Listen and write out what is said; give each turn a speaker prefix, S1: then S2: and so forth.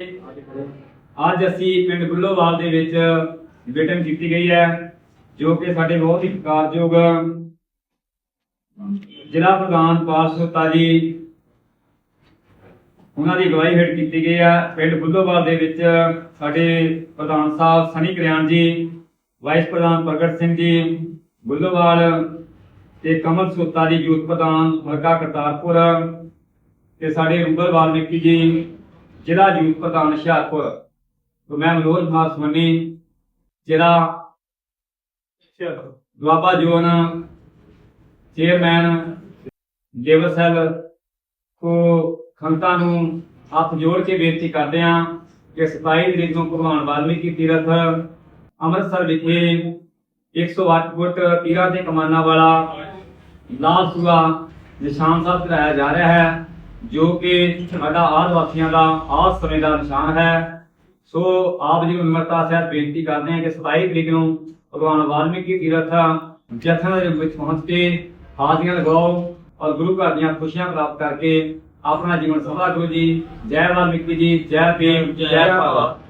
S1: ਅੱਜ ਅਸੀਂ ਪਿੰਡ ਬੁੱਲੋਵਾਲ ਦੇ ਵਿੱਚ ਮੀਟਿੰਗ ਕੀਤੀ ਗਈ ਹੈ, ਜੋ ਕਿ ਸਾਡੇ ਬਹੁਤ ਹੀ ਕਾਰਜਯੋਗ ਜ਼ਿਲ੍ਹਾ ਪ੍ਰਧਾਨ ਪਾਲਸੋਤਾ ਜੀ, ਉਹਨਾਂ ਦੀ ਅਗਵਾਈ ਹੇਠ ਕੀਤੀ ਗਈ ਹੈ। ਪਿੰਡ ਬੁੱਲੋਵਾਲ ਦੇ ਵਿੱਚ ਸਾਡੇ ਪ੍ਰਧਾਨ ਸਾਹਿਬ ਸਨੀ ਕਰਿਆਨ ਜੀ, ਵਾਈਸ ਪ੍ਰਧਾਨ ਪ੍ਰਗਟ ਸਿੰਘ ਜੀ ਬੁੱਲੋਵਾਲ ਤੇ ਕਮਲ ਸੋਤਾ ਜੀ, ਯੂਥ ਪ੍ਰਧਾਨ ਹਲਕਾ ਕਰਤਾਰਪੁਰ ਤੇ ਸਾਡੇ ਰੂਬਲ ਵਾਲਮੀਕੀ ਜੀ ਜ਼ਿਲ੍ਹਾ ਯੂਥ ਪ੍ਰਧਾਨ ਹੁਸ਼ਿਆਰਪੁਰ ਤੇ ਮੈਂ ਮਨੋਜ ਕੁਮਾਰ ਮਾਸਮਨੀ ਜ਼ਿਲ੍ਹਾ Doaba zone chairman labour cell ਕੋ ਖੰਤਾ ਨੂੰ ਹੱਥ ਜੋੜ ਕੇ ਬੇਨਤੀ ਕਰਦੇ ਹਾਂ ਕਿ 27 ਤਰੀਕ ਨੂੰ ਭਗਵਾਨ ਵਾਲਮੀਕੀ ਤੀਰਥ ਅੰਮ੍ਰਿਤਸਰ ਵਿਖੇ 108 ਫੁੱਟ ਤੀਰਾਂ ਤੇ ਕਮਾਨਾਂ ਵਾਲਾ ਲਾਲ ਸੂਆ ਨਿਸ਼ਾਨ ਸਾਹਿਬ ਚੜਾਇਆ ਜਾ ਰਿਹਾ ਹੈ। ਜੋ ਕਿ ਸਾਡਾ ਆਦ ਵਾਸੀਆਂ ਦਾ ਆਦ ਸਮੇਂ ਦਾ ਨਿਸ਼ਾਨ ਹੈ। ਸੋ ਆਪ ਜੀ ਨੂੰ ਨਿਮਰਤਾ ਸਹਿਤ ਬੇਨਤੀ ਕਰਦੇ ਹਾਂ ਕਿ 27 ਤਰੀਕ ਨੂੰ ਭਗਵਾਨ ਵਾਲਮੀਕੀ ਤੀਰਥ ਜਥਨ ਦੇ ਵਿੱਚ ਪਹੁੰਚ ਕੇ ਹਾਜ਼ਰੀਆਂ ਲਗਾਓ ਔਰ ਗੁਰੂ ਘਰ ਦੀਆਂ ਖੁਸ਼ੀਆਂ ਪ੍ਰਾਪਤ ਕਰਕੇ ਆਪਣਾ ਜੀਵਨ ਸਫਲਾ ਕਰੋ ਜੀ, ਜੈ ਵਾਲਮੀਕੀ ਜੀ, ਜੈ ਭੀਮ, ਜੈ ਭਾਰਤ।